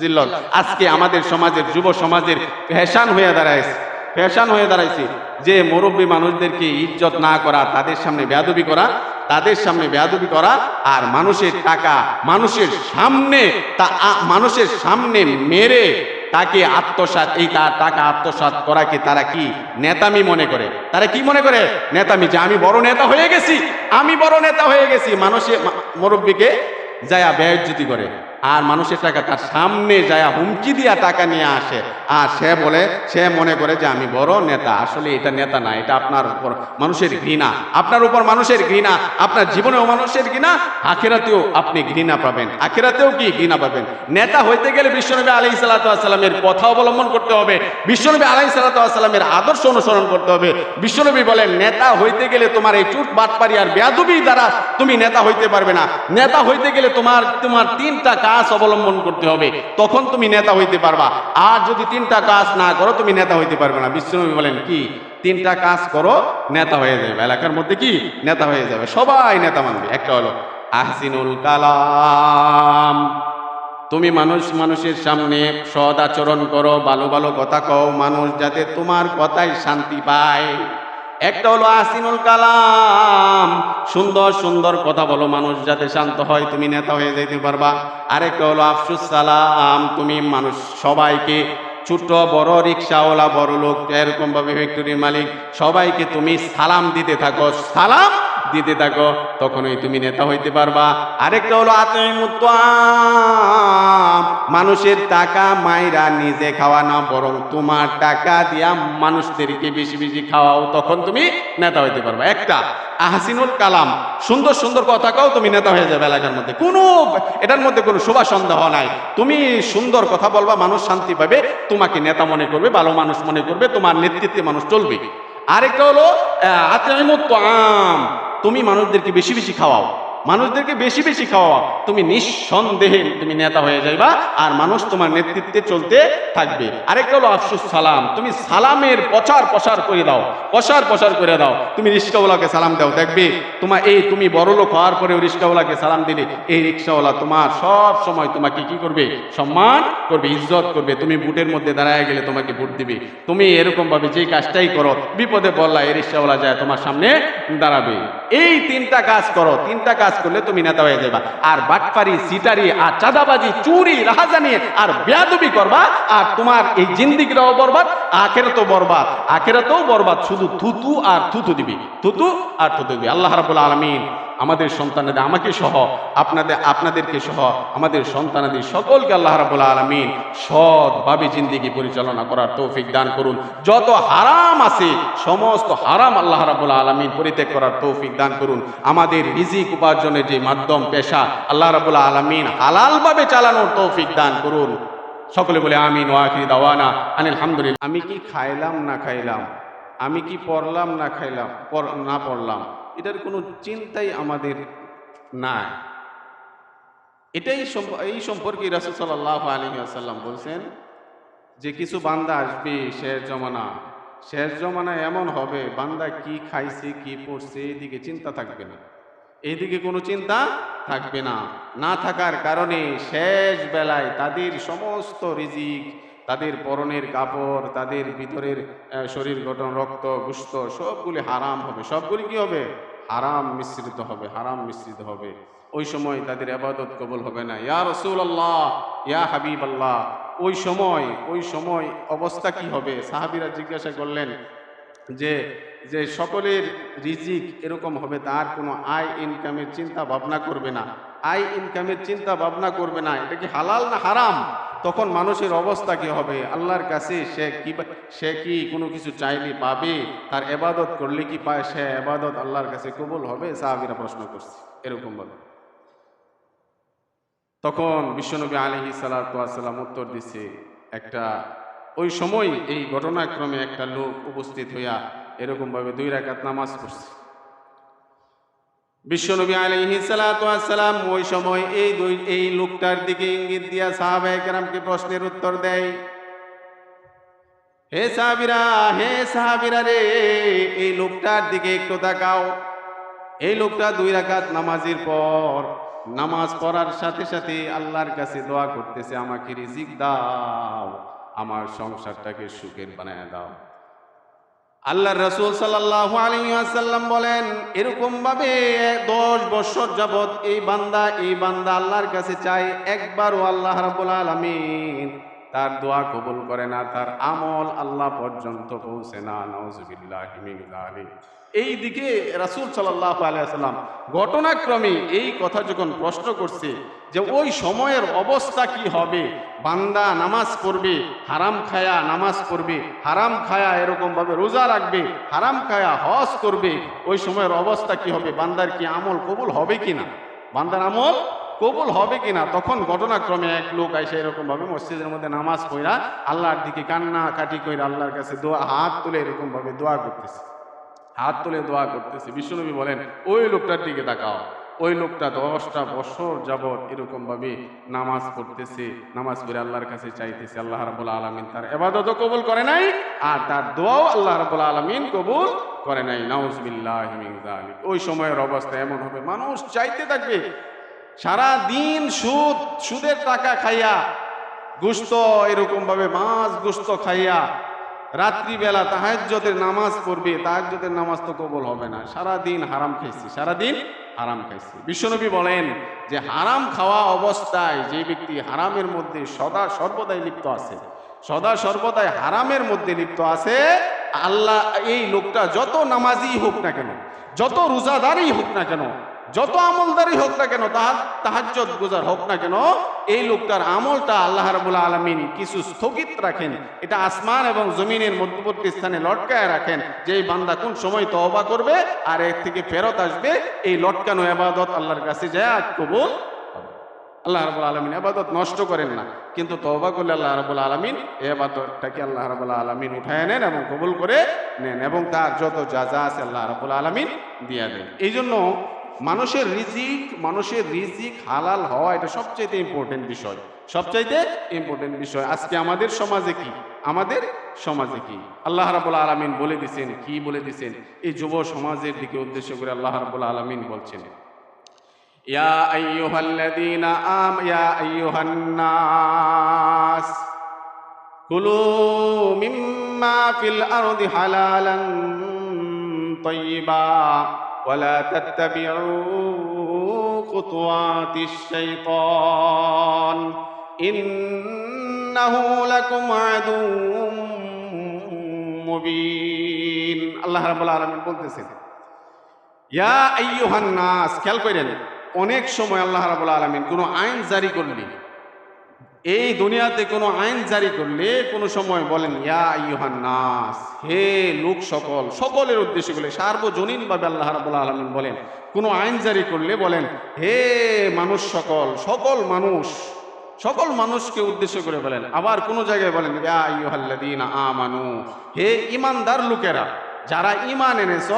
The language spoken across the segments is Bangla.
জিল্লত আজকে আমাদের সমাজের, যুব সমাজের ফ্যাশন হয়ে দাঁড়াইছে। ফ্যাশন হয়ে দাঁড়াইছে যে মুরব্বী মানুষদেরকে ইজ্জত না করা, তাদের সামনে বেয়াদবি করা, তাদের সামনে বেয়াদবি করা আর মানুষের টাকা, মানুষের সামনে তা মানুষের সামনে মেরে তাকে আত্মসাৎ, এই তার টাকা আত্মসাৎ করাকে তারা কি নেতামি মনে করে? তারা কি মনে করে? নেতামি যে আমি বড় নেতা হয়ে গেছি, আমি বড় নেতা হয়ে গেছি। মানুষের মুরব্বীকে যায়া ব্যয়জ্যোতি করে। আর মানুষের টাকা তার সামনে যায়া, হুমকি দিয়া টাকা নিয়ে আসে। আর সে বলে, সে মনে করে যে আমি বড় নেতা। আসলে এটা নেতা না, এটা আপনার উপর মানুষের ঘৃণা। আপনার উপর মানুষের ঘৃণা, আপনার জীবনেও মানুষের ঘৃণা, আখেরাতেও আপনি ঘৃণা পাবেন। আখেরাতেও কি ঘৃণা পাবেন? নেতা হইতে গেলে বিশ্বনবী আলাই সাল্লামের কথা অবলম্বন করতে হবে। বিশ্বনবী আলাই সাল্লামের আদর্শ অনুসরণ করতে হবে। বিশ্বনবী বলেন নেতা হইতে গেলে তোমার এই চুট, বাটপারি আর বেয়াদবি দ্বারা তুমি নেতা হইতে পারবে না। নেতা হইতে গেলে তোমার তোমার তিনটা কাজ অবলম্বন করতে হবে, তখন তুমি নেতা হইতে পারবা। আর যদি তিনটা কাজ না করো, তুমি নেতা হইতে পারবে না। বিশ্বনবী বলেন, কি? তিনটা কাজ করো, নেতা হয়ে যাবে এলাকার মধ্যে কি? নেতা হয়ে যাবে। সবাই নেতা মানবে। একটা হলো আহসিনুল কালাম। তুমি মানুষ, মানুষের সামনে সদ আচরণ করো, ভালো ভালো কথা কও। মানুষ যাতে তোমার কথায় শান্তি পায়। একটা হলো আসিনুল কালাম। সুন্দর সুন্দর কথা বলো মানুষ যাতে শান্ত হয়, তুমি নেতা হয়ে যেতে পারবা। আরেকটা হলো আফসুস সালাম, তুমি মানুষ সবাইকে ছোট, বড় রিক্সাওয়ালা বড় লোক এরকম ভাবে ফ্যাক্টরির মালিক, সবাইকে তুমি সালাম দিতে থাকো। সালাম দিতে থাকো, তখনই তুমি নেতা হইতে পারবা। আরেকটা হলো আত্মীয় মানুষের টাকা মাইরা নিজে খাওয়া না, বরং তোমার টাকা দিয়া মানুষদেরকে বেশি বেশি খাওয়াও, তখন তুমি নেতা হইতে পারবা। একটা, আহসিনুল কালাম। সুন্দর সুন্দর কথা কাও, তুমি নেতা হয়ে যাবে এলাকার মধ্যে। কোনো, এটার মধ্যে কোনো শোভা সন্দেহ নাই। তুমি সুন্দর কথা বলবা, মানুষ শান্তি পাবে, তোমাকে নেতা মনে করবে, ভালো মানুষ মনে করবে, তোমার নেতৃত্বে মানুষ চলবে। আরেকটা হলো আত্মীয় তুমি মানুষদেরকে বেশি বেশি খাওয়াও। মানুষদেরকে বেশি বেশি খাওয়া তুমি নিঃসন্দেহে তুমি নেতা হয়ে যাইবা আর মানুষ তোমার নেতৃত্বে চলতে থাকবে। আরেকটা হলো আফসুস সালাম। তুমি সালামের প্রচার প্রসার করে দাও। প্রসার প্রসার করে দাও। তুমি রিক্সাওয়ালাকে সালাম দাও। দেখবে তোমার এই তুমি বড় লোক হওয়ার পরেও রিক্সাওয়ালাকে সালাম দিলে এই রিক্সাওয়ালা তোমার সব সময় তোমাকে কি করবে? সম্মান করবে, ইজ্জত করবে। তুমি বুটের মধ্যে দাঁড়ায় গেলে তোমাকে ভোট দিবে। তুমি এরকম ভাবে যে কাজটাই করো, বিপদে বললা এই রিক্সাওয়ালা যায় তোমার সামনে দাঁড়াবে। এই তিনটা কাজ করো। তিনটা কাজ করলে তুমি নেতা হয়ে যাবা আর বাটপারি, সিটারি, আর চাঁদাবাজি, চুরি, রাহাজানি, আর বেয়াদবি করবা, আর তোমার এই জিন্দিগিরাও বরবাদ, আখেরাতেও বরবাদ। আখেরাতেও বরবাদ, শুধু থুতু আর থুতু দিবি। থুতু আর থুতু দিবি। আল্লাহ রাবুল আলমিন আমাদের সন্তানাদের, আমাকে সহ আপনাদের, আপনাদেরকে সহ আমাদের সন্তানাদের সকলকে আল্লাহ রাবুল আলমিন সৎভাবে জিন্দিগি পরিচালনা করার তৌফিক দান করুন। যত হারাম আছে, সমস্ত হারাম আল্লাহ রাবুল আলমিন পরিত্যাগ করার তৌফিক দান করুন। আমাদের রিজিক উপার্জনের যে মাধ্যম, পেশা, আল্লাহ রাবুল আলমিন হালালভাবে চালানোর তৌফিক দান করুন। সকলে বলে আমিন ওয়াকির দাওয়ানা আনিল হামদুলিল্লাহ আমি কি খাইলাম না খাইলাম? আমি কি পড়লাম না খাইলাম? না পড়লাম। এটার কোনো চিন্তাই আমাদের নাই। এটাই এই সম্পর্কে রাসুল সাল্লাহ আলী আসাল্লাম বলছেন যে কিছু বান্দা আসবে শেষ জমানা। শেষ জমানা এমন হবে, বান্দা কি খাইছে, কি পড়ছে, এদিকে চিন্তা থাকবে না। এইদিকে কোনো চিন্তা থাকবে না। না থাকার কারণে শেষ বেলায় তাদের সমস্ত রিজিক তাদের পরনের কাপড়, তাদের ভিতরের শরীর গঠন, রক্ত, গুস্ত, সবগুলি হারাম হবে। সবগুলি কি হবে? হারাম মিশ্রিত হবে, হারাম মিশ্রিত হবে। ওই সময় তাদের আবাদত কবল হবে না। ইয়া রসুল আল্লাহ ইয়া হাবিব আল্লাহ ওই সময় ওই সময় অবস্থা কি হবে? সাহাবিরা জিজ্ঞাসা করলেন যে যে সকলের রিজিক এরকম হবে, তার কোনো আয় ইনকামের চিন্তা ভাবনা করবে না। আয় ইনকামের চিন্তা ভাবনা করবে না। এটা কি হালাল না হারাম? তখন মানুষের অবস্থা কি হবে? আল্লাহর কাছে সে কি সে কি কোনো কিছু চাইলে পাবে? তার এবাদত করলে কি পায় সে এবাদত আল্লাহর কাছে কবুল হবে? সাহাবিরা প্রশ্ন করছে। এরকম বলে। তখন বিশ্বনবী আলহি সালাম উত্তর দিছে, একটা ওই সময় এই ঘটনাক্রমে একটা লোক উপস্থিত হইয়া এরকমভাবে দুই রাকাত নামাজ পড়ছে। বিশ্বনবী আলহি সালাম ওই সময় এই দুই, এই লোকটার দিকে ইঙ্গিত দিয়া সাহাবাহামকে প্রশ্নের উত্তর দেয়, হে সাহাবিরা হে সাহাবিরা রে, এই লোকটার দিকে একটু তাকাও। এই লোকটা দুই রাকাত নামাজের পর, নামাজ পড়ার সাথে সাথে আল্লাহর কাছে দোয়া করতেছে, আমাকে রিজিক দাও, আমার সংসারটাকে সুখের বানায় দাও। আল্লাহ রসুল সাল্লাহ আলিয়াসাল্লাম বলেন এরকম ভাবে দশ বছর যাবৎ এই বান্দা এই বান্দা আল্লাহর কাছে চাই একবারও আল্লাহ রাবুল আলমিন তার দোয়া কবুল করে না, তার আমল আল্লাহ পর্যন্ত পৌঁছে না। নওজবিল্লাহ এই দিকে রাসুল সাল্লাহ আলিয়াল্লাম ঘটনাক্রমে এই কথা যখন প্রশ্ন করছে যে ওই সময়ের অবস্থা কি হবে? বান্দা নামাজ পড়বে, হারাম খায়া নামাজ পড়বে, হারাম খায়া এরকমভাবে রোজা রাখবে, হারাম খায়া হজ করবে, ওই সময়ের অবস্থা কি হবে? বান্দার কি আমল কবুল হবে কিনা? বান্দার আমল কবুল হবে কিনা? তখন ঘটনাক্রমে এক লোক এসে এরকমভাবে মসজিদের মধ্যে নামাজ পড়া আল্লাহর দিকে কান্না কাটি কইরা আল্লাহর কাছে দোয়া, হাত তুলে এরকমভাবে দোয়া করতেছে। হাত তুলে দোয়া করতেছে। বিশ্বনবী বলেন, ওই লোকটার দিকে তাকাও। ওই লোকটা দশটা বছর যাবৎ এরকম ভাবে নামাজ পড়তেছে, নামাজ পড়ে আল্লাহর কাছে চাইতেছে, আল্লাহ রাবুল আলমিন তার এবাদত কবুল করে নাই, আর তার দোয়াও আল্লাহ রাবুল আলমিন কবুল করে নাই। নাউজবিল্লাহ ওই সময়ের অবস্থা এমন হবে, মানুষ চাইতে থাকবে সারা দিন সুদ, সুদের টাকা খাইয়া গুস্ত এরকম ভাবে মাছ গুস্ত খাইয়া রাত্রিবেলা তাহাজ্যতের নামাজ পড়বে তাহাজ্যতের নামাজ তো কবল হবে না। সারা দিন হারাম খাইছি সারা দিন হারাম খাইছি। বিশ্বনবী বলেন যে হারাম খাওয়া অবস্থায় যে ব্যক্তি হারামের মধ্যে সদা সর্বদাই লিপ্ত আছে, সদা সর্বদাই হারামের মধ্যে লিপ্ত আছে, আল্লাহ এই লোকটা যত নামাজি হোক না কেন, যত রোজাদারই হোক না কেন যত আমলদারই হোক না কেন তাহার তাহাজ্জত গুজার হোক না কেন, এই লোকটার আমলটা আল্লাহ রাবুল আলমিন কিছু স্থগিত রাখেন এটা আসমান এবং জমিনের মধ্যবর্তী স্থানে লটকায় রাখেন যে এই বান্দা কোন সময় তওবা করবে আর এর থেকে ফেরত আসবে, এই লটকানো আবাদত আল্লাহর কাছে যায় কবুল। আল্লাহ রাবুল আলমিন আবাদত নষ্ট করেন না, কিন্তু তওবা করলে আল্লাহ রাবুল আলমিন এ আবাদতটাকে আল্লাহ রাবুল আলমিন উঠায় নেন এবং কবুল করে নেন এবং তার যত যা যা আছে আল্লাহ রাবুল আলমিন দিয়া দেন এই জন্য মানুষের রিজিক মানুষের রিজিক হালাল হওয়া এটা সবচাইতে ইম্পর্টেন্ট বিষয়। সবচাইতে ইম্পর্টেন্ট বিষয়। আজকে আমাদের সমাজে কি? আমাদের সমাজে কি? আল্লাহ রাবুল আলমিন বলে দিছেন, কি বলে দিছেন? এই যুব সমাজের দিকে উদ্দেশ্য করে আল্লাহ রাবুল আলমিন বলছেন, ইয়া আম, ইয়া মিম্মা ফিল আরদি হালালান তাইয়্যিবা ولا تتبعوا خطوات الشيطان إنه لكم عدو মুবিন আল্লাহ রাব্বুল আলামিন বলতেছেন ইয়া আইয়ুহান নাস খেয়াল করেন অনেক সময় আল্লাহ রাব্বুল আলামিন কোনো আইন জারি করলে এই দুনিয়াতে কোনো আইন জারি করলে কোনো সময় বলেন, ইয়া আইয়ুহান নাস, হে লোক সকল, সকলের উদ্দেশ্যে বলে, সার্বজনীনভাবে আল্লাহ রাব্বুল আলামিন বলেন, কোনো আইন জারি করলে বলেন, হে মানুষ সকল সকল মানুষ, সকল মানুষকে উদ্দেশ্য করে বলেন, আবার কোনো জায়গায় বলেন, ইয়া আইয়ুহাল্লাযীনা আমানু, হে ইমানদার লোকেরা, যারা ইমান এনেছ,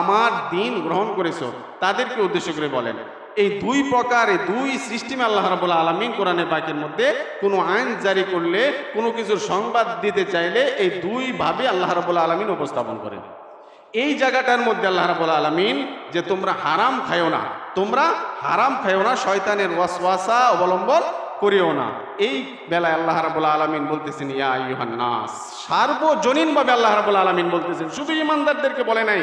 আমার দিন গ্রহণ করেছ, তাদেরকে উদ্দেশ্য করে বলেন। এই দুই প্রকার এই দুই সিস্টেমে আল্লাহ রাবুল আলমিন কোরআনে পাকের মধ্যে কোনো আইন জারি করলে, কোনো কিছুর সংবাদ দিতে চাইলে এই দুই ভাবে আল্লাহ রাবুল আলমিন উপস্থাপন করেন। এই জায়গাটার মধ্যে আল্লাহ রাবুল আলমিন যে তোমরা হারাম খায়ো না, তোমরা হারাম খায়ো না, শয়তানের ওয়াসওয়াসা অবলম্বন করিও না। এই বেলায় আল্লাহ রাবুল আলমিন বলতেছেন, ইয়া ইউহান নাস। সার্বজনীনভাবে আল্লাহ রাবুল আলমিন বলতেছেন, শুধু ইমানদারদেরকে বলে নাই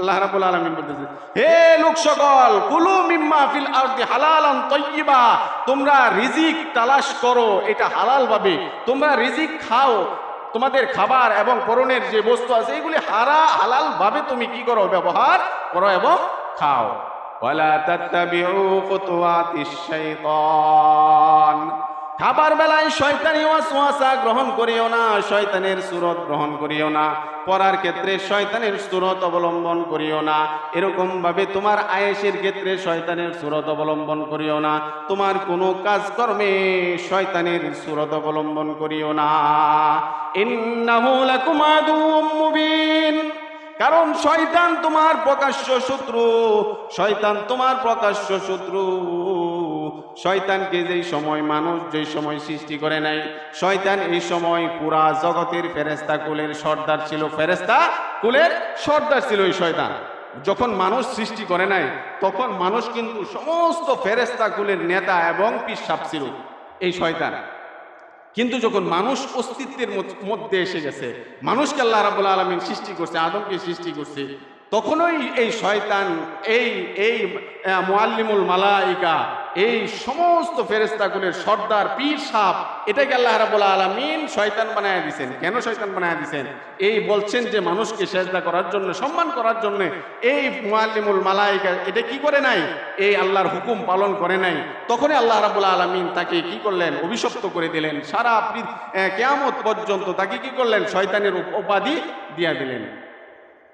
আল্লাহ রাব্বুল আলামিন বলতেছে, হে লোক সকল কুলু মিম্মা ফিল আরদি তাইয়্যিবা। তোমরা রিজিক তালাশ করো, এটা হালাল ভাবে। তোমরা রিজিক খাও, তোমাদের খাবার এবং পরনের যে বস্তু আছে, এগুলি হারা, হালাল ভাবে তুমি কি করো? ব্যবহার করো এবং খাও। ওয়ালা তাত্তাবিউ খুতুওয়াতিশ শাইতান। খাবার বেলায় শয়তানি ওয়াসওয়াসা গ্রহণ করিও না, শয়তানের সুরত গ্রহণ করিও না, পড়ার ক্ষেত্রে শয়তানের সুরত অবলম্বন করিও না এরকম ভাবে তোমার আয়েসের ক্ষেত্রে শয়তানের সুরত অবলম্বন করিও না, তোমার কোনো কাজকর্মে শয়তানের সুরত অবলম্বন করিও না। মুবিন। কারণ শয়তান তোমার প্রকাশ্য শত্রু, শয়তান তোমার প্রকাশ্য শত্রু। শয়তানকে যেই সময় মানুষ যেই সময় সৃষ্টি করে নাই, শয়তান এই সময় পুরা জগতের ফেরেস্তা কুলের সর্দার ছিল ফেরেস্তা কুলের সর্দার ছিল এই শয়তান। যখন মানুষ সৃষ্টি করে নাই, তখন মানুষ কিন্তু সমস্ত ফেরেস্তা কুলের নেতা এবং পিসাব ছিল এই শয়তান। কিন্তু যখন মানুষ অস্তিত্বের মধ্যে এসে গেছে, মানুষকে আল্লাহ রাবুল আলমিন সৃষ্টি করছে, আদমকে সৃষ্টি করছে তখনই এই শয়তান, এই এই মোয়াল্লিমুল মালাইকা, এই সমস্ত ফেরেস্তাগুলের সর্দার, পীর সাপ এটাকে আল্লাহ রাবুল আলমিন শয়তান বানায় দিছেন। কেন শয়তান বানায় দিছেন? এই বলছেন যে মানুষকে সেজদা করার জন্য, সম্মান করার জন্য এই মোয়াল্লিমুল মালাইকা, এটা কি করে নাই? এই আল্লাহর হুকুম পালন করে নাই। তখনই আল্লাহ রাবুল আলমিন তাকে কি করলেন? অভিশপ্ত করে দিলেন। সারা কেয়ামত পর্যন্ত তাকে কি করলেন? শয়তানের উপাধি দিয়া দিলেন।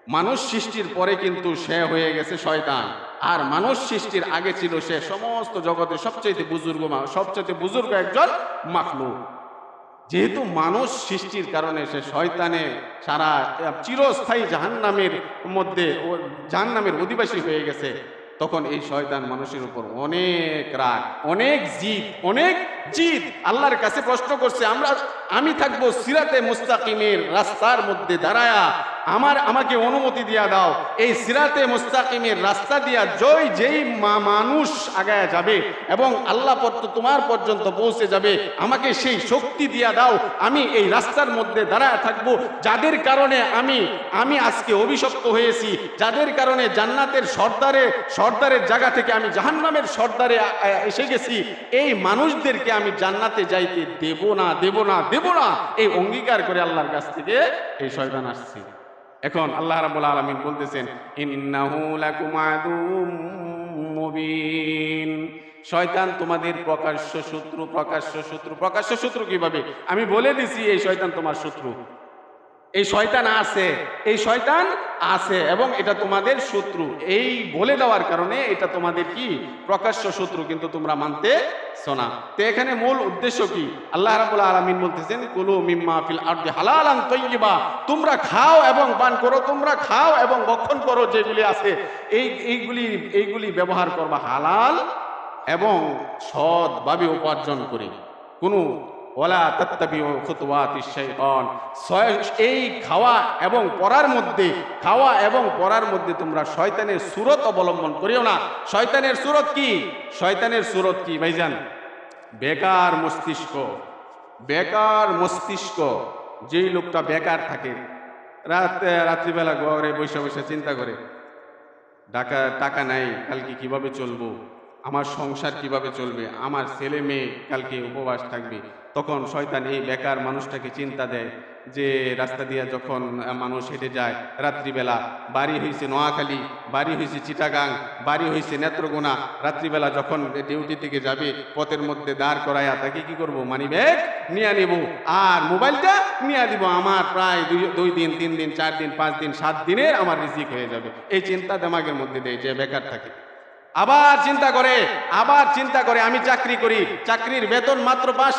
মানুষ সৃষ্টির পরে কিন্তু সে হয়ে গেছে শয়তান। আর মানুষ সৃষ্টির আগে ছিল সে সমস্ত জগতের সবচেয়ে বুজুর্গ সবচেয়ে বুজুর্গ একজন মাখলুক। যেহেতু মানুষ সৃষ্টির কারণে সে শয়তানে সারা চিরস্থায়ী জাহান্নামের মধ্যে জাহান্নামের অধিবাসী হয়ে গেছে, তখন এই শয়তান মানুষের উপর অনেক রাগ, অনেক জিদ, অনেক জিদ আল্লাহর কাছে প্রশ্ন করছে, আমরা, আমি থাকব সিরাতে মুস্তাকিমের রাস্তার মধ্যে দাঁড়ায়া। আমার, আমাকে অনুমতি দিয়া দাও। এই সিরাতে মুস্তাকিমের রাস্তা দিয়া জয় যেই মা, মানুষ আগায় যাবে এবং আল্লাহ পর্যন্ত তোমার পর্যন্ত পৌঁছে যাবে, আমাকে সেই শক্তি দিয়া দাও। আমি এই রাস্তার মধ্যে দাঁড়ায় থাকব। যাদের কারণে আমি আমি আজকে অভিশপ্ত হয়েছি, যাদের কারণে জান্নাতের সর্দারে, সর্দারের জায়গা থেকে আমি জাহান্নামের সর্দারে এসে গেছি। এই মানুষদেরকে আমি জান্নাতে যাইতে দেব না দেব না দেব না, এই অঙ্গীকার করে আল্লাহর কাছ থেকে এই শয়তান আসছে। এখন আল্লাহ রাব্বুল আলামিন বলতেছেন মুবিন। শয়তান তোমাদের প্রকাশ্য শত্রু প্রকাশ্য শত্রু প্রকাশ্য শত্রু কীভাবে? আমি বলে দিছি, এই শয়তান তোমার শত্রু। এই শয়তান আছে, এই শয়তান আছে এবং এটা তোমাদের শত্রু। এই বলে দেওয়ার কারণে এটা তোমাদের কি? প্রকাশ্য শত্রু, কিন্তু তোমরা মানতে শোনা তো এখানে মূল উদ্দেশ্য কি? আল্লাহ রাবুল আলমিন বলতেছেন, কুলু মিম্মা ফিল আরদি হালালান তৈয়িবা তোমরা খাও এবং পান করো, তোমরা খাও এবং বক্ষণ করো যেগুলি আছে। এই, এইগুলি এইগুলি ব্যবহার করবা হালাল এবং সৎভাবে উপার্জন করে। কোনো ওলা খুতওয়াতি শয়- এই খাওয়া এবং পড়ার মধ্যে, খাওয়া এবং পড়ার মধ্যে তোমরা শয়তানের সুরত অবলম্বন করিও না। শয়তানের সুরত কি? শয়তানের সুরত কি, ভাইজান? বেকার মস্তিষ্ক। বেকার মস্তিষ্ক। যেই লোকটা বেকার থাকে, রাত, রাত্রিবেলা ঘরে বসে বসে চিন্তা করে টাকা টাকা নাই, কালকে কীভাবে চলবো? আমার সংসার কীভাবে চলবে? আমার ছেলে মেয়ে কালকে উপবাস থাকবে। তখন শয়তান এই বেকার মানুষটাকে চিন্তা দেয় যে রাস্তা দিয়ে যখন মানুষ হেঁটে যায় রাত্রিবেলা, বাড়ি হয়েছে নোয়াখালী, বাড়ি হয়েছে চিটাগাং, বাড়ি হয়েছে নেত্রকোনা, রাত্রিবেলা যখন ডিউটি থেকে যাবে, পথের মধ্যে দাঁড় করাইয়া তাকে কি করব? মানি ব্যাগ নিয়ে নিব। আর মোবাইলটা নিয়ে দিব। আমার প্রায় দুই দুই দিন, তিন দিন, চার দিন, পাঁচ দিন, সাত দিনের আমার রিজিক হয়ে যাবে। এই চিন্তা দেমাগের মধ্যে দেয় যে বেকার থাকে। আবার চিন্তা করে, আবার চিন্তা করে, আমি চাকরি করি। চাকরির বেতন মাত্র পাঁচ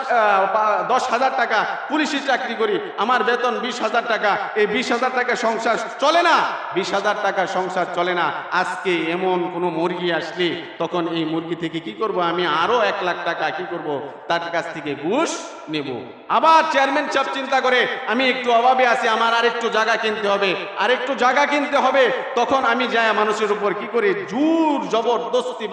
দশ হাজার টাকা। পুলিশের চাকরি করি, আমার বেতন বিশ হাজার টাকা। এই বিশ হাজার টাকা সংসার চলে না? বিশ হাজার টাকা সংসার চলে না। আজকে এমন কোনো মুরগি আসলে, তখন এই মুরগি থেকে কি করব? আমি আরও এক লাখ টাকা কি করব? তার কাছ থেকে ঘুষ নেব। আবার চেয়ারম্যান সাহেব চিন্তা করে, আমি একটু অভাবে আছি, আমার আরেকটু জায়গা কিনতে হবে। আরেকটু জায়গা কিনতে হবে। তখন আমি যাই মানুষের উপর কি করে? জোর জবরদস্তি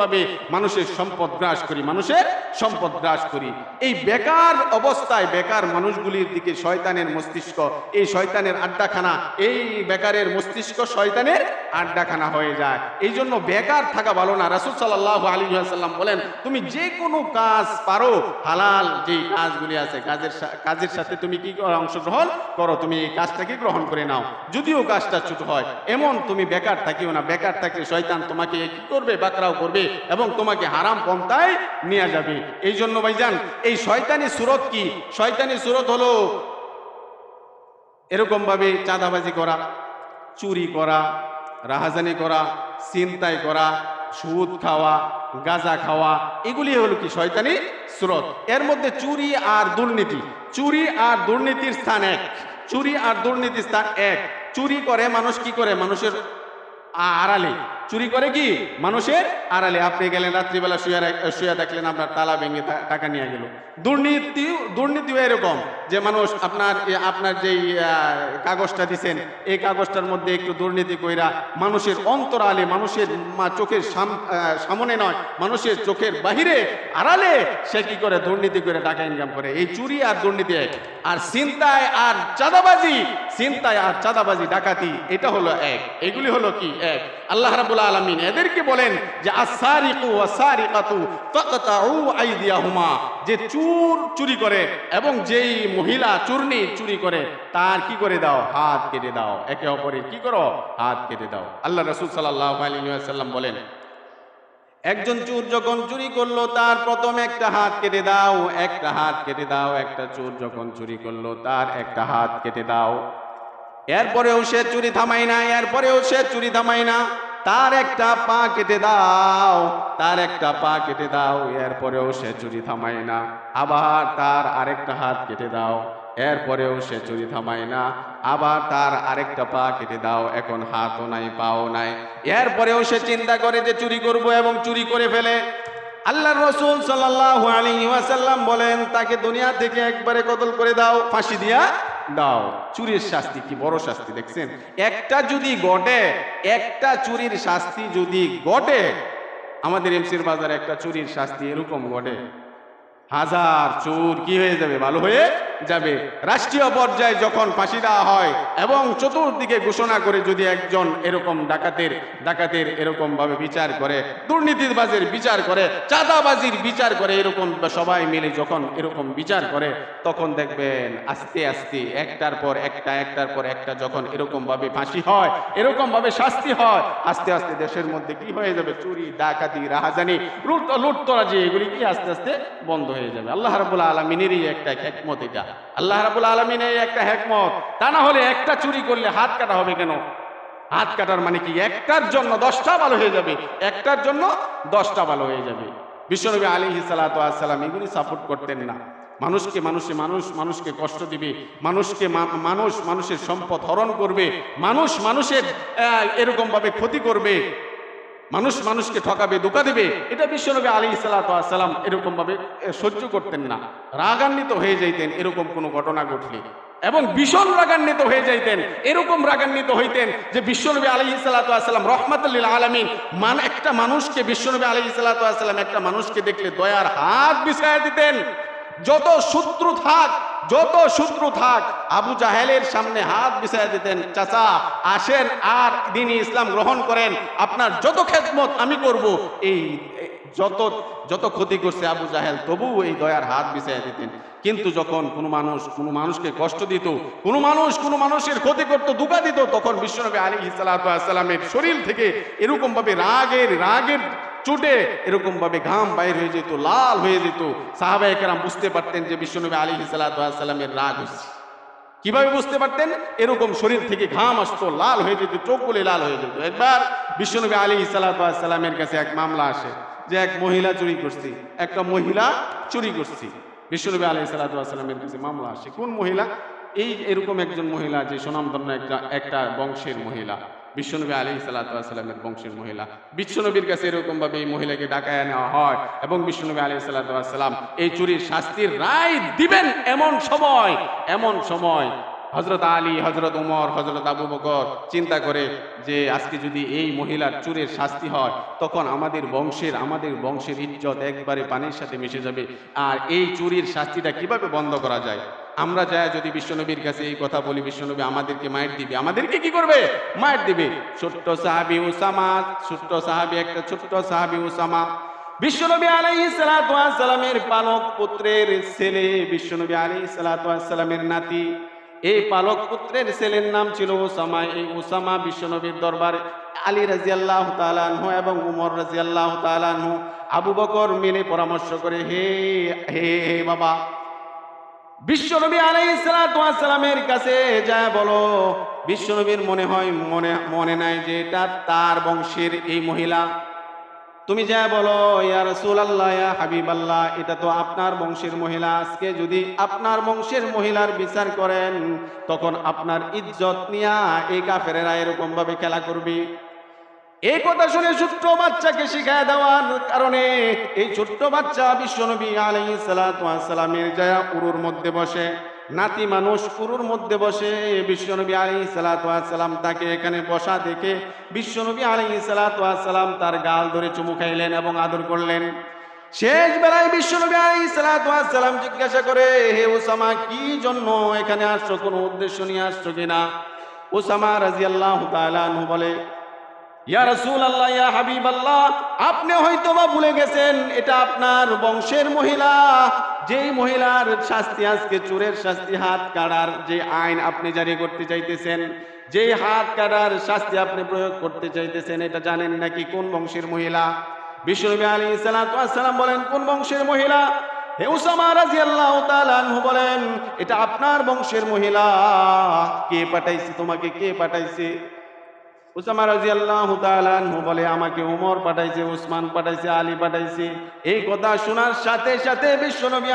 ভাবে মানুষের সম্পদ গ্রাস করি, মানুষের সম্পদ গ্রাস করি। এই বেকার অবস্থায় বেকার মানুষগুলির দিকে শয়তানের মস্তিষ্ক, এই শয়তানের আড্ডাখানা, এই বেকারের মস্তিষ্ক শয়তানের আড্ডাখানা হয়ে যায়। এই জন্য বেকার থাকা ভালো না। রাসুল সাল্লাহ আলী সাল্লাম বলেন, তুমি যে কোনো কাজ পারো, হালাল যেই কাজগুলি আছে, কাজের কাজের সাথে তুমি কি? অংশগ্রহণ করো, তুমি এই কাজটাকে গ্রহণ করে নাও। যদিও কাজটা ছোট হয়, এমন তুমি বেকার থাকিও না। বেকার থাকলে শয়তান তোমাকে কি করবে? বাঁকা যাত্রাও করবে এবং তোমাকে হারাম পন্থায় নিয়ে যাবে। এই জন্য ভাইজান, এই শয়তানি সুরত কি? শয়তানি সুরত হলো এরকম ভাবে চাঁদাবাজি করা, চুরি করা, রাহাজানি করা চিন্তাই করা, সুদ খাওয়া, গাঁজা খাওয়া, এগুলি হলো কি শয়তানি স্রোত? এর মধ্যে চুরি আর দুর্নীতি। চুরি আর দুর্নীতির স্থান এক। চুরি আর দুর্নীতির স্থান এক। চুরি করে মানুষ কি করে? মানুষের আড়ালে। চুরি করে কি? মানুষের? আড়ালে আপনি গেলেন, রাত্রিবেলা শুয়ে শুয়ে থাকলেন, আপনার তালা ভেঙে টাকা নিয়ে গেল। দুর্নীতি, দুর্নীতিও এরকম যে মানুষ আপনার আপনার যেই কাগজটা দিছেন, এই কাগজটার মধ্যে একটু দুর্নীতি কইরা মানুষের অন্তরালে মানুষের চোখের সামনে নয়, মানুষের চোখের বাহিরে আড়ালে সে কি করে দুর্নীতি করে টাকা ইনকাম করে? এই চুরি আর দুর্নীতি এক। আর চিন্তায় আর চাঁদাবাজি চিন্তায় আর চাঁদাবাজি ডাকাতি, এটা হলো এক। এগুলি হলো কি? এক। আল্লাহ রাবুল আলমিন এদেরকে বলেন যে আসারিকু যে চুর চুরি করে এবং যেই মহিলা চূর্ণি চুরি করে তার কি করে দাও? হাত কেটে দাও। একে অপরের কি করো? হাত কেটে দাও। আল্লাহ রসুল সাল্লাহ আলী সাল্লাম বলেন, একজন চোর যখন চুরি করল, তার প্রথম একটা হাত কেটে দাও, একটা হাত কেটে দাও, একটা চোর যখন চুরি করল, তার একটা হাত কেটে দাও। এরপরেও সে চুরি থামাই না, এরপরেও সে চুরি থামাই না। তার একটা পা কেটে দাও, তার একটা পা কেটে দাও, এরপরেও সে চুরি থামায় না। আবার তার আরেকটা হাত কেটে দাও, এরপরেও সে চুরি থামায় না। আবার তার আরেকটা পা কেটে দাও, এখন হাতও নাই, পাও নাই। এরপরেও সে চিন্তা করে যে চুরি করব এবং চুরি করে ফেলে। আল্লাহ রসুল সাল্লাহ আলী ওয়াসাল্লাম বলেন, তাকে দুনিয়া থেকে একবারে কতল করে দাও, ফাঁসি দিয়া দাও, চুরির শাস্তি কি? বড় শাস্তি, দেখছেন? একটা যদি গটে একটা চুরির শাস্তি যদি গটে আমাদের এমসির বাজারে একটা চুরির শাস্তি এরকম ঘটে। হাজার চোর কি হয়ে যাবে? ভালো হয়ে যাবে। রাষ্ট্রীয় পর্যায়ে যখন ফাঁসি দেওয়া হয় এবং চতুর্দিকে ঘোষণা করে যদি একজন এরকম ডাকাতের ডাকাতের এরকম ভাবে বিচার করে, দুর্নীতিবাজের বিচার করে, চাঁদাবাজির বিচার করে, এরকম সবাই মিলে যখন এরকম বিচার করে, তখন দেখবেন আস্তে আস্তে একটার পর একটা, একটার পর একটা যখন এরকম ভাবে ফাঁসি হয় এরকম ভাবে শাস্তি হয়, আস্তে আস্তে দেশের মধ্যে কি হয়ে যাবে? চুরি, ডাকাতি, রাহাজানি, লুট, লুটতরাজি, এগুলি কি আস্তে আস্তে বন্ধ হয়ে যাবে। আল্লাহ রাবুল আলমিনেরই একটা হেকমত এটা। আল্লাহ রাবুল আলমিনের একটা হেকমত। তা না হলে একটা চুরি করলে হাত কাটা হবে কেন? হাত কাটার মানে কি? একটার জন্য দশটা ভালো হয়ে যাবে। একটার জন্য দশটা ভালো হয়ে যাবে। বিশ্বনবী আলী সালাতাম এগুলি সাপোর্ট করতেন না। মানুষকে মানুষে মানুষ মানুষকে কষ্ট দিবে। মানুষকে মানুষ মানুষের সম্পদ হরণ করবে। মানুষ মানুষের এরকমভাবে ক্ষতি করবে। মানুষ মানুষকে ঠকাবে, ধোকা দেবে। এটা বিশ্বনবী আলী সালাম এরকম ভাবে সহ্য করতেন না। রাগান্বিত হয়ে যাইতেন, এরকম কোনো ঘটনা ঘটলে। এবং ভীষণ রাগান্বিত হয়ে যাইতেন, এরকম রাগান্বিত হইতেন যে বিশ্বনবী আলী সালাম রহমতুল্লিল আলমিন, মান, একটা মানুষকে বিশ্বনবী আলী সালাম একটা মানুষকে দেখলে দয়ার হাত বিছায় দিতেন। যত শত্রু থাক, যত শত্রু থাক, আবু জাহেলের সামনে হাত বিছায় দিতেন, চাচা, আসেন আর দিনই ইসলাম গ্রহণ করেন, আপনার যত খেদমত আমি করব। এই যত যত ক্ষতি করছে আবু জাহেল, তবুও এই দয়ার হাত বিছায় দিতেন। কিন্তু যখন কোনো মানুষ, কোনো মানুষকে কষ্ট দিত, কোনো মানুষ, কোনো মানুষের ক্ষতি করত দুঃখা দিত, তখন বিশ্বনবী আলী সালামের শরীর থেকে এরকম ভাবে রাগের রাগের চোটে এরকম ভাবে ঘাম বাইর হয়ে যেত, লাল হয়ে যেত। সাহাবায়ে কেরাম বুঝতে পারতেন যে বিশ্বনবী আলী সালামের রাগ হচ্ছে। কীভাবে বুঝতে পারতেন? এরকম শরীর থেকে ঘাম আসতো, লাল হয়ে যেত, চোখ বলে লাল হয়ে যেত। একবার বিশ্বনবী আলী সালামের কাছে এক মামলা আসে, যে এক মহিলা চুরি করছি, একটা মহিলা চুরি করছি। বিশ্বনবী আলী সালামের কাছে মামলা আসে, কোন মহিলা? এই এরকম একজন মহিলা যে সুনামধন্য একটা একটা বংশের মহিলা। বিশ্বনবী আলী সাল্লাহামের বংশের মহিলা। বিশ্বনবীর কাছে এরকম ভাবে এই মহিলাকে ডাকায় নেওয়া হয় এবং বিশ্বনবী আলী সাল্লাম এই চুরির শাস্তির রায় দিবেন এমন সময় এমন সময় হজরত আলী হজরত উমর হজরত আবু বকর চিন্তা করে যে আজকে যদি এই মহিলার চুরের শাস্তি হয়, তখন আমাদের বংশের আমাদের বংশের ইজ্জত একবারে পানির সাথে মিশে যাবে। আর এই চুরির শাস্তিটা কীভাবে বন্ধ করা যায়? আমরা যায় যদি বিশ্বনবীর কাছে এই কথা বলি, বিশ্বনবী আমাদেরকে মায়ের দিবে। আমাদেরকে কি করবে? মায়ের দিবে। ছোট্ট সাহাবি উসামা, ছোট্ট সাহাবি, একটা ছোট্ট সাহাবি উসামা। বিশ্বনবী আলাইহি সালামের পালক পুত্রের ছেলে, বিশ্বনবী আলাইহি সালামের নাতি। এই পালক পুত্রের ছেলের নাম ছিল ওসামা এই ওসামা বিশ্বনবীর দরবার আলী রাজিয়াল্লাহ তালানহু এবং উমর রাজিয়াল্লাহ তালানহু আবু বকর মিলে পরামর্শ করে, হে হে বাবা, বিশ্বনবী আলাইসালামের কাছে যা বলো। বিশ্বনবীর মনে হয়, মনে মনে নাই যে এটা তার বংশের এই মহিলা। তুমি যা বলো, ইয়া রাসূলুল্লাহ, ইয়া হাবিবাল্লাহ, এটা তো আপনার বংশের মহিলা। আজকে যদি আপনার বংশের মহিলার বিচার করেন, তখন আপনার ইজ্জত নিয়া এই কাফেরেরা এরকম ভাবে খেলা করবি। এই কথা শুনে ছোট্ট বাচ্চাকে শিখায় দেওয়ার কারণে এই ছোট্ট বাচ্চা বিশ্বনবী ওয়াস সালামের উরুর মধ্যে বসে। নাতি মানুষ পুরুর মধ্যে বসে বিশ্বনবী আলাইহিস সালাতু ওয়াস সালাম তাকে এখানে বসা দেখে বিশ্বনবী আলাইহিস সালাতু ওয়াস সালাম তার গাল ধরে চুমু খাইলেন এবং আদর করলেন। শেষ বেলায় বিশ্বনবী আলাইহিস সালাতু ওয়াস সালাম জিজ্ঞাসা করে, হে ওসামা, কি জন্য এখানে আসছো? কোনো উদ্দেশ্য নিয়ে আসছো কিনা ওসামা আনহু বলে ইয়া রাসূল আল্লাহ ইয়া হাবিব আল্লাহ আপনি হয়তো বা ভুলে গেছেন, এটা আপনার বংশের মহিলা। যেই মহিলার শাস্তি আজকে চোরের শাস্তি, হাত কাটার যে আইন আপনি জারি করতে চাইতেছেন, যেই হাত কাটার শাস্তি আপনি প্রয়োগ করতে চাইতেছেন, এটা জানেন নাকি কোন বংশের মহিলা? বিশ্বনবী আলী সালাম বলেন, কোন বংশের মহিলা? হে উসামা রাদিয়াল্লাহু তাআলা আনহু বলেন, এটা আপনার বংশের মহিলা। কে পাঠাইছে তোমাকে? কে পাঠাইছে? রাদিয়াল্লাহু তাআলা আনহু বলে, আমাকে উমর পাঠাইছে, উসমান পাঠাইছে, আলী পাঠাইছে। এই কথা শোনার সাথে সাথে বিশ্বনবী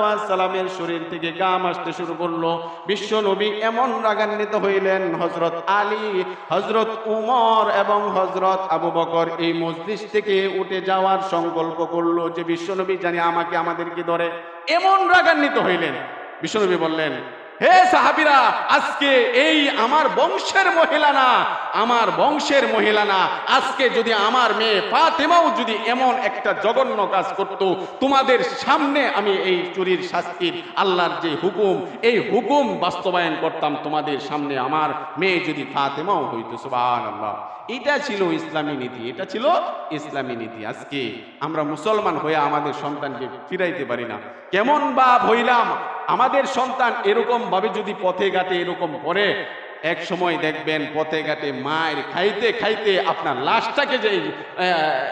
ওয়াস সালামের শরীর থেকে গাম আসতে শুরু করল। বিশ্বনবী এমন রাগান্বিত হইলেন হজরত আলী হজরত উমর এবং হজরত আবু বকর এই মজলিস থেকে উঠে যাওয়ার সংকল্প করল যে বিশ্বনবী জানি আমাকে আমাদেরকে ধরে। এমন রাগান্বিত হইলেন। বিশ্বনবী বললেন হে সাহাবিরা, আজকে এই আমার বংশের মহিলা না আমার বংশের মহিলা না আজকে যদি আমার মেয়ে ফাতেমাও যদি এমন একটা জঘন্য কাজ করত, তোমাদের সামনে আমি এই চুরির শাস্তির আল্লাহর যে হুকুম, এই হুকুম বাস্তবায়ন করতাম, তোমাদের সামনে আমার মেয়ে যদি ফাতেমাও হইতো, সুবহানাল্লাহ। এটা ছিল ইসলামী নীতি, এটা ছিল ইসলামী নীতি। আজকে আমরা মুসলমান হয়ে আমাদের সন্তানকে ফিরাইতে পারি না। কেমন বা হইলাম, আমাদের সন্তান এরকম ভাবে যদি পথে ঘাটে এরকম করে এক সময় দেখবেন পথে ঘাটে মায়ের খাইতে খাইতে আপনার লাশটাকে যে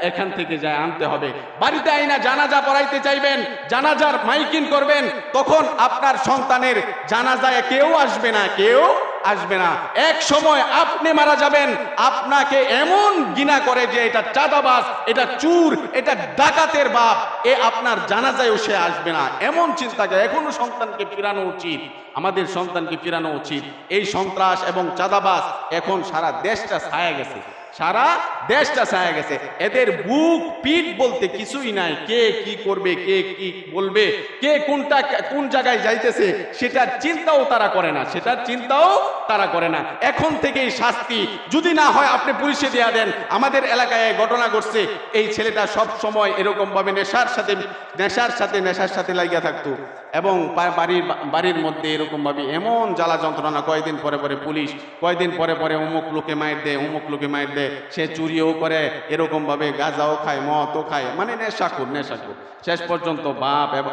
এখান থেকে যায় আনতে হবে। বাড়িতে আইনা জানাজা পড়াইতে চাইবেন, জানাজার মাইকিন করবেন, তখন আপনার সন্তানের জানাজায় কেউ আসবে না, কেউ আসবে না। এক সময় আপনি মারা যাবেন। আপনাকে এমন গিনা করে যে এটা চাঁদাবাস এটা চুর, এটা ডাকাতের বাপ, এ আপনার জানাজায়ও সে আসবে না। এমন চিন্তা করে এখনও সন্তানকে ফিরানো উচিত। আমাদের সন্তানকে ফিরানো উচিত। এই সন্ত্রাস এবং চাঁদাবাস এখন সারা দেশটা ছায়া গেছে। সারা দেশটা ছায়া গেছে। এদের বুক, পিঠ বলতে কিছুই নাই। কে কি করবে, কে কি বলবে, কে কোনটা, কোন জায়গায় যাইতেছে, সেটার চিন্তাও তারা করে না। সেটার চিন্তাও তারা করে না। এখন থেকেই শাস্তি। যদি না হয়, আপনি পুলিশে দেয়া দেন। আমাদের এলাকায় ঘটনা ঘটছে। এই ছেলেটা সব সময় এরকম ভাবে নেশার সাথে নেশার সাথে নেশার সাথে লাগিয়া থাকতো। এবং বাড়ির বাড়ির মধ্যে এরকমভাবে এমন জ্বালা যন্ত্রণা, কয়দিন পরে পরে পুলিশ, কয়দিন পরে পরে অমুক লোকে মায়ের দেয়, অমুক লোকে মায়ের দেয়, সে চুরিও করে, এরকমভাবে গাঁজাও খায়, মদও খায় মানে নেশাকুর নেশাকুর শেষ পর্যন্ত বাপ এবং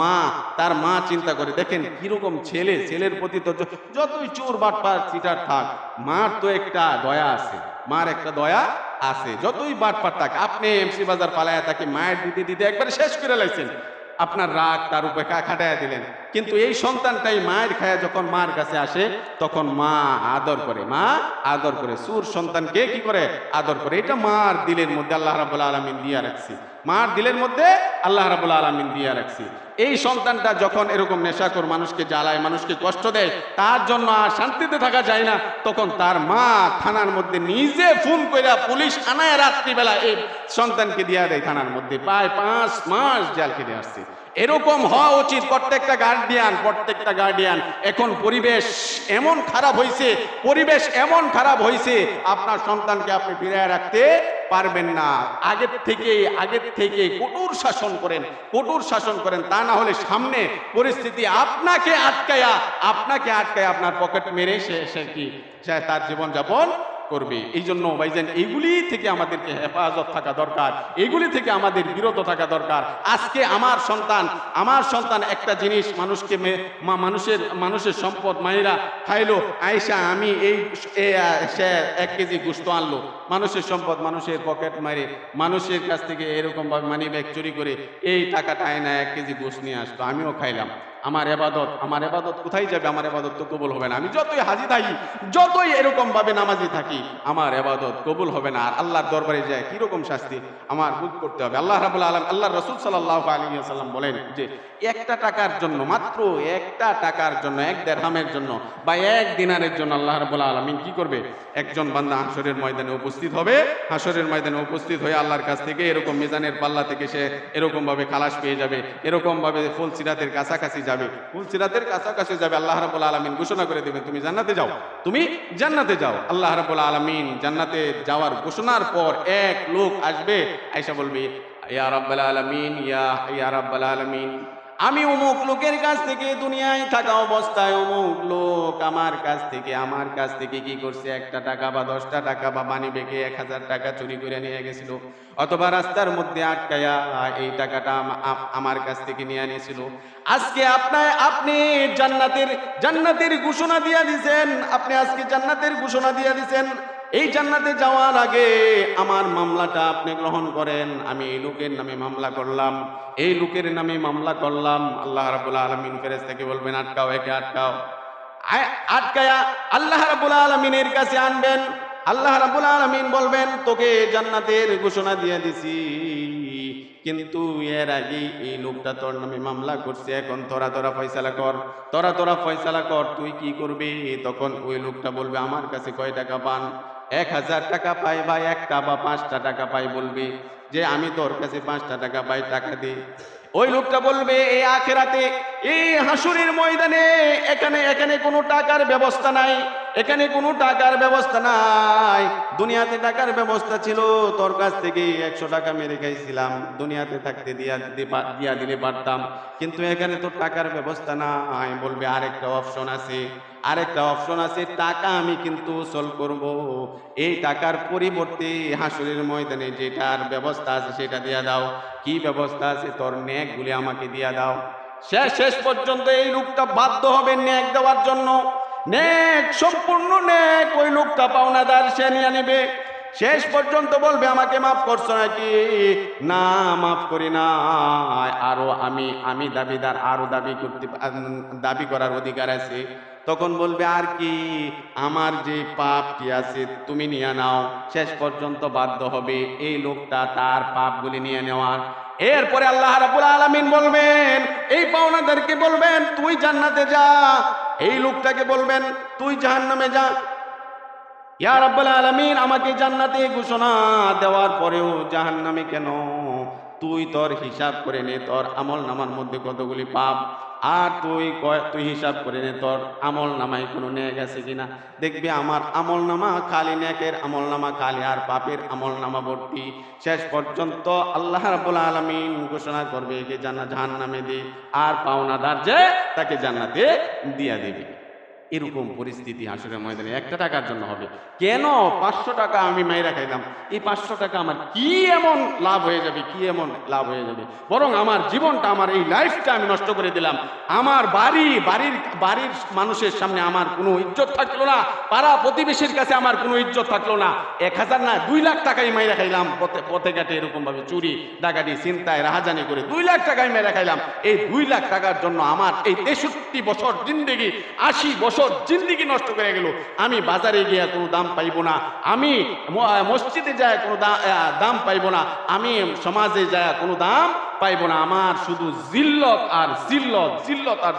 মা, তার মা চিন্তা করে, দেখেন, কীরকম ছেলে, ছেলের প্রতি তো যতই চোর, বাটপার, চিটার থাক, মার তো একটা দয়া আছে, মার একটা দয়া আছে, যতই বাটপার থাক, আপনি এমসি বাজার পালায় তাকে মায়ের দিতে দিতে একবারে শেষ করে লাইছেন। আপনার রাগ, তার উপরে খাটাইয়া দিলেন। কিন্তু এই সন্তানটাই মায়ের খায়া যখন মার কাছে আসে, তখন মা আদর করে। মা আদর করে। সুর সন্তানকে কি করে? আদর করে। এটা মার দিলের মধ্যে আল্লাহ রাবুল আলমিন দিয়া রাখছি। মার দিলের মধ্যে আল্লাহ রাবুল আলমিন দিয়া রাখছি। এই সন্তানটা যখন এরকম নেশাকর মানুষকে জ্বালায়, মানুষকে কষ্ট দেয়, তার জন্য আর শান্তিতে থাকা যায় না, তখন তার মা থানার মধ্যে নিজে ফোন করে পুলিশ আনায় রাত্রিবেলা এই সন্তানকে দিয়া দেয় থানার মধ্যে। প্রায় পাঁচ মাস জেল কেটে আসছে। এরকম হওয়া উচিত প্রত্যেকটা গার্ডিয়ান প্রত্যেকটা গার্ডিয়ান এখন পরিবেশ এমন খারাপ হয়েছে পরিবেশ এমন খারাপ হয়েছে আপনার সন্তানকে আপনি ফিরিয়ে রাখতে পারবেন না। আগের থেকে আগের থেকে কঠোর শাসন করেন, কঠোর শাসন করেন, তা না হলে সামনে পরিস্থিতি আপনাকে আটকায়া, আপনাকে আটকায় আপনার পকেট মেরে সে কি? তার জীবন যাপন করবে। এই জন্য ভাইজান, এইগুলি থেকে আমাদেরকে হেফাজত থাকা দরকার। এগুলি থেকে আমাদের বিরত থাকা দরকার। আজকে আমার সন্তান আমার সন্তান একটা জিনিস মানুষকে মানুষের মানুষের সম্পদ মায়েরা খাইলো। আয়সা আমি এই সে এক কেজি গুস্ত আনলো। মানুষের সম্পদ মানুষের পকেট মারে। মানুষের কাছ থেকে এরকমভাবে মানি ব্যাগ চুরি করে এই টাকাটা আয় না এক কেজি গোস নিয়ে আসতো আমিও খাইলাম। আমার এবাদত আমার এবাদত কোথায় যাবে? আমার এবাদত তো কবুল হবে না। আমি যতই হাজি থাকি, যতই এরকম ভাবে নামাজি থাকি, আমার এবাদত কবুল হবে না। আর আল্লাহর দরবারে যায় কীরকম শাস্তি? আমার ভোগ করতে হবে। আল্লাহ রাবুল আলম আল্লাহ রসুল সাল্লাহ আলী সাল্লাম বলেন যে, একটা টাকার জন্য, মাত্র একটা টাকার জন্য, এক দেড়হামের জন্য বা এক দিনারের জন্য আল্লাহ রাবুল আলমিন কি করবে? একজন বান্দা হাসরের ময়দানে উপস্থিত হবে। হাসরের ময়দানে উপস্থিত হয়ে আল্লাহর কাছ থেকে এরকম মিজানের পাল্লা থেকে সে এরকম ভাবে খালাস পেয়ে যাবে। এরকম ভাবে ফুল সিরাতের কাছাকাছি যাবে। ফুল সিরাতের কাছাকাছি যাবে, আল্লাহ রাবুল আলমিন ঘোষণা করে দেবেন, তুমি জান্নাতে যাও। তুমি জান্নাতে যাও। আল্লাহ রাবুল আলমিন জান্নাতে যাওয়ার ঘোষণার পর এক লোক আসবে আয়সা বলবে, ইয়া রাব্বাল আলামিন, ইয়া ইয়া রাব্বাল আলামিন। আমি অমুক লোকের কাছ থেকে দুনিয়ায় থাকা অবস্থায় অমুক লোক আমার কাছ থেকে, আমার কাছ থেকে কি করছে? একটা টাকা বা দশটা টাকা বা বানি বেগে এক হাজার টাকা চুরি করে নিয়ে গেছিল। অথবা রাস্তার মধ্যে আটকায়া এই টাকাটা আম- আম- আমার কাছ থেকে নিয়ে নিয়েছিল আজকে আপনার, আপনি জান্নাতের জান্নাতের ঘোষণা দিয়ে দিছেন। আপনি আজকে জান্নাতের ঘোষণা দিয়ে দিছেন। এই জান্নাতে যাওয়ার আগে আমার মামলাটা আপনি গ্রহণ করেন। আমি এই লোকের নামে মামলা করলাম। এই লোকের নামে মামলা করলাম। আল্লাহ রাবুল আলমিন ফেরেজ থেকে বলবেন, আটকাও, একে আটকাও। আটকায়া আল্লাহ রাবুল আলমিনের কাছে আনবেন। আল্লাহ রাবুল আলমিন বলবেন, তোকে জান্নাতের ঘোষণা দিয়ে দিছি। কিন্তু এর আগে এই লোকটা তোর নামে মামলা করছে। এখন তোরা তোরা ফয়সালা কর। তোরা তোরা ফয়সালা কর। তুই কি করবি? তখন ওই লোকটা বলবে, আমার কাছে কয় টাকা পান? এক হাজার টাকা পাই বা একটা বা পাঁচটা টাকা পাই বলবে যে আমি তোর কাছে পাঁচটা টাকা পাই, টাকা দে ওই লোকটা বলবে এই আখেরাতে এই হাসুরের ময়দানে এখানে এখানে কোনো টাকার ব্যবস্থা নাই। এখানে কোনো টাকার ব্যবস্থা নাই। দুনিয়াতে টাকার ব্যবস্থা ছিল, তোর কাছ থেকে একশো টাকা মেরে খাইছিলাম। দুনিয়াতে থাকতে দিয়া দিয়া দিলে পারতাম। কিন্তু এখানে তো টাকার ব্যবস্থা নাই, বলবে আরেকটা অপশন আছে। আরেকটা অপশন আছে, টাকা আমি কিন্তু উসল করব। এই টাকার পরিবর্তে হাসুরের ময়দানে যেটার ব্যবস্থা আছে সেটা দিয়া দাও। কি ব্যবস্থা আছে? তোর ন্যাকগুলি আমাকে দিয়া দাও। শেষ শেষ পর্যন্ত এই লোকটা বাধ্য হবে ন্যাক দেওয়ার জন্য। ন্যাক সম্পূর্ণ ন্যাক ওই লোকটা পাওনাদার, সে নিয়ে নেবে। শেষ পর্যন্ত বলবে, আমাকে মাফ করছ নাকি? না, মাফ করি না আরও আমি আমি দাবিদার, আরও দাবি করতে, দাবি করার অধিকার আছে। তখন বলবে, আর কি? আমার যে পাপটি আছে, তুমি নিয়ে নাও। শেষ পর্যন্ত বাধ্য হবে এই লোকটা তার পাপগুলি নিয়ে নেওয়ার। এরপরে আল্লাহ রাব্বুল আলামিন বলবেন, এই পাওনাদারকে বলবেন, তুই জান্নাতে যা এই লোকটাকে বলবেন, তুই জাহান নামে যা। ইয়া আব্বাল আলামিন, আমাকে জান্নাতে ঘোষণা দেওয়ার পরেও জাহান নামে কেন? তুই তোর হিসাব করে নে, তোর আমল নামার মধ্যে কতগুলি পাপ আর তুই তুই হিসাব করে নে, তোর আমল নামায় কোনো নিয়ে গেছে কিনা? দেখবি আমার আমল নামা খালি নেকের আমল নামা খালি, আর পাপের আমল নামা ভর্তি। শেষ পর্যন্ত আল্লাহ রাবুল আলমিন ঘোষণা করবে যে জাহান নামে দে, আর পাওনাদার যে তাকে জান্নাতে দিয়া দেবে। এরকম পরিস্থিতি আসলে ময়দানে। একটা টাকার জন্য হবে। কেন পাঁচশো টাকা আমি মাইরা খাইলাম? এই পাঁচশো টাকা আমার কি এমন লাভ হয়ে যাবে? কি এমন লাভ হয়ে যাবে? বরং আমার জীবনটা, আমার এই লাইফটা আমি নষ্ট করে দিলাম। আমার বাড়ি, বাড়ির বাড়ির মানুষের সামনে আমার কোনো ইজ্জত থাকল না। পাড়া প্রতিবেশীর কাছে আমার কোনো ইজ্জত থাকল না। এক হাজার না, দুই লাখ টাকাই মাইরা খাইলাম। পথে পথে ঘাটে এরকম ভাবে চুরি ডাকাটি চিন্তায় রাহাজানি করে দুই লাখ টাকাই মেরা খাইলাম। এই দুই লাখ টাকার জন্য আমার এই তেষট্টি বছর জিন্দেগি, আশি বছর জিন্দিগি নষ্ট করে গেল। আমি বাজারে গিয়ে কোনো দাম পাইব না। আমি মসজিদে যায় কোনো দাম পাইব না। আমি সমাজে যায় কোনো দাম পাইব না। আমার শুধু জিল্লত আর জিল্লত জিল্লত আর